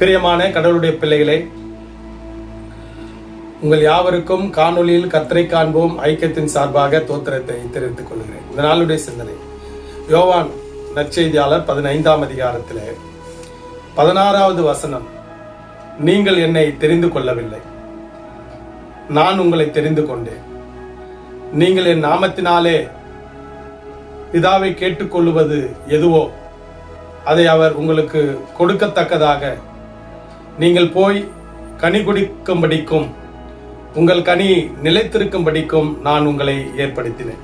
பிரியமான கடவுளுடைய பிள்ளைகளே உங்கள் யாவருக்கும் காணொளியில் கத்தரை காண்போம் ஐக்கியத்தின் சார்பாக தோத்திரத்தை தெரிவித்துக் கொள்கிறேன். இந்த நாளுடைய சிந்தனை யோவான் நற்செய்தியாளர் பதினைந்தாம் அதிகாரத்தில் பதினாறாவது வசனம் நீங்கள் என்னை தெரிந்து கொள்ளவில்லை. நான் உங்களை தெரிந்து கொண்டேன். நீங்கள் என் நாமத்தினாலே பிதாவை கேட்டுக்கொள்ளுவது எதுவோ அதை அவர் உங்களுக்கு கொடுக்கத்தக்கதாக நீங்கள் போய் கனி குடிக்கும்படிக்கும் உங்கள் கனி நிலைத்திருக்கும்படிக்கும் நான் உங்களை ஏற்படுத்தினேன்.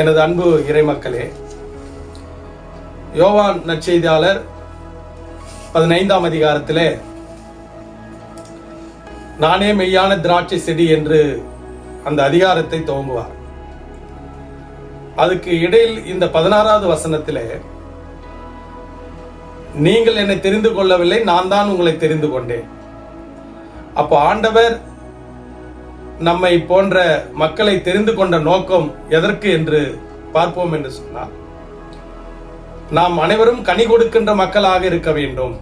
எனது அன்பு இறைமக்களே யோவான் நற்செய்தியாளர் பதினைந்தாம் அதிகாரத்திலே நானே மெய்யான திராட்சை செடி என்று அந்த அதிகாரத்தை துவங்குவார். அதுக்கு இடையில் இந்த பதினாறாவது வசனத்திலே நீங்கள் என்னை தெரிந்து கொள்ளவில்லை நான் தான் உங்களை தெரிந்து கொண்டேன். அப்போ ஆண்டவர் நம்மை போன்ற மக்களை தெரிந்து கொண்ட நோக்கம் எதற்கு என்று பார்ப்போம் என்று சொன்னார் நாம் அனைவரும் கனி கொடுக்கின்ற மக்களாக இருக்க வேண்டும்.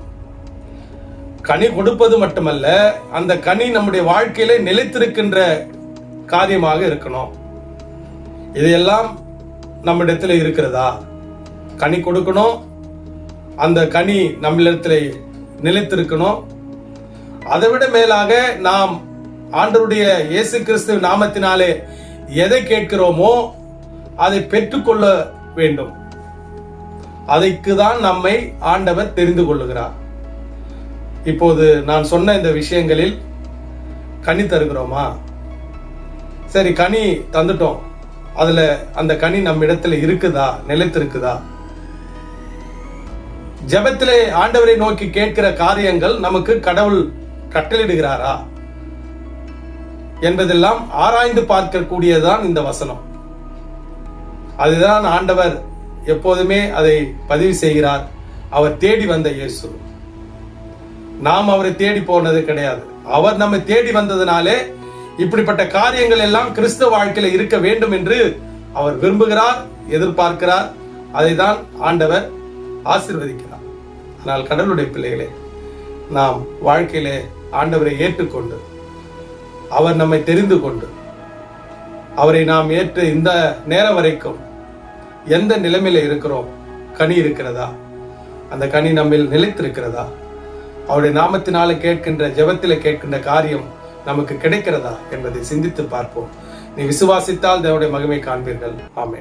கனி கொடுப்பது மட்டுமல்ல அந்த கனி நம்முடைய வாழ்க்கையில நிலைத்திருக்கின்ற காரியமாக இருக்கணும். இதையெல்லாம் நம்மிடத்தில் இருக்கிறதா? கனி கொடுக்கணும் அந்த கனி நம்மளிடத்தில் நிலைத்திருக்கணும். அதை விட மேலாக நாம் ஆண்டவருடைய இயேசு கிறிஸ்து நாமத்தினாலே எதை கேட்கிறோமோ அதை பெற்றுக்கொள்ள வேண்டும். அதைக்கு தான் நம்மை ஆண்டவர் தெரிந்து கொள்ளுகிறார். இப்போது நான் சொன்ன இந்த விஷயங்களில் கனி தருகிறோமா? சரி கனி தந்துட்டோம். அதில் அந்த கனி நம்ம இடத்துல இருக்குதா? நிலைத்திருக்குதா? ஜெபத்திலே ஆண்டவரை நோக்கி கேட்கிற காரியங்கள் நமக்கு கடவுள் கட்டளிடுகிறாரா என்பதெல்லாம் ஆராய்ந்து பார்க்கக்கூடியதுதான் இந்த வசனம். அதுதான் ஆண்டவர் எப்போதுமே அதை பதிவு செய்கிறார். அவர் தேடி வந்த இயேசு. நாம் அவரை தேடி போனது கிடையாது. அவர் நம்மை தேடி வந்ததுனாலே இப்படிப்பட்ட காரியங்கள் எல்லாம் கிறிஸ்தவ வாழ்க்கையில இருக்க வேண்டும் என்று அவர் விரும்புகிறார் எதிர்பார்க்கிறார். அதை தான் ஆண்டவர் ஆசிர்வதிக்கிறார். நாள் கடவுளுடைய பிள்ளைகளே நாம் வாழ்க்கையிலே ஆண்டவரை ஏற்றுக்கொண்டு அவர் நம்மை தெரிந்து கொண்டு அவரை நாம் ஏற்று இந்த நேரம் வரைக்கும் எந்த நிலைமையில இருக்கிறோம் கனி இருக்கிறதா? அந்த கனி நம்மில் நிலைத்திருக்கிறதா? அவருடைய நாமத்தினால கேட்கின்ற ஜெபத்தில கேட்கின்ற காரியம் நமக்கு கிடைக்கிறதா என்பதை சிந்தித்து பார்ப்போம். நீ விசுவாசித்தால் தேவனுடைய மகிமை காண்பீர்கள். ஆமே